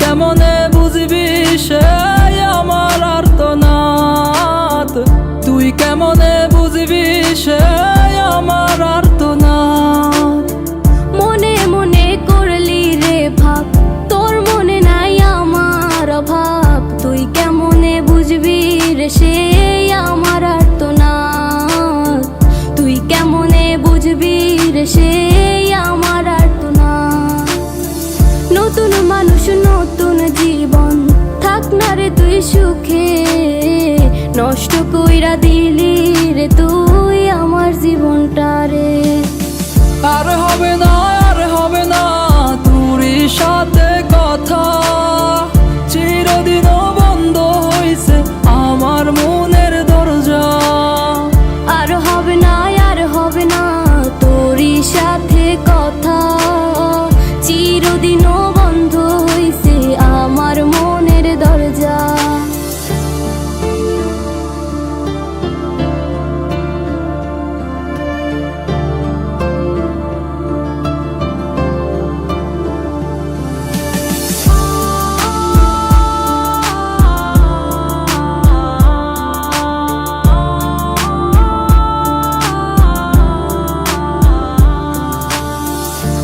কেমনে বুঝবি সে আমার আর্তনাদ? তুই কেমনে বুঝবি সে আমার আর্তনাদ? মনে মনে করলি রে ভাব, তোর মনে নাই আমার অভাব। তুই কেমনে বুঝবি রে সে সুখে নষ্ট কইরা দিলি রে তুই আমার জীবনটা।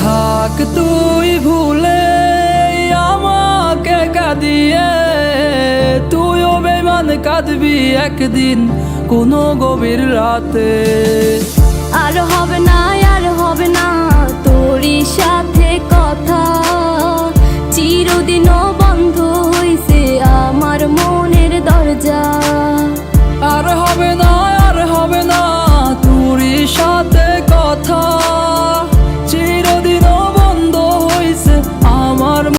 থাক তুই ভুলে, আমাকে কাঁদিয়ে। ও বেমান কাঁদবি একদিন কোনো গভীর রাতে। আর হবে না, আর হবে না তোর সাথে কথা। চিরদিনও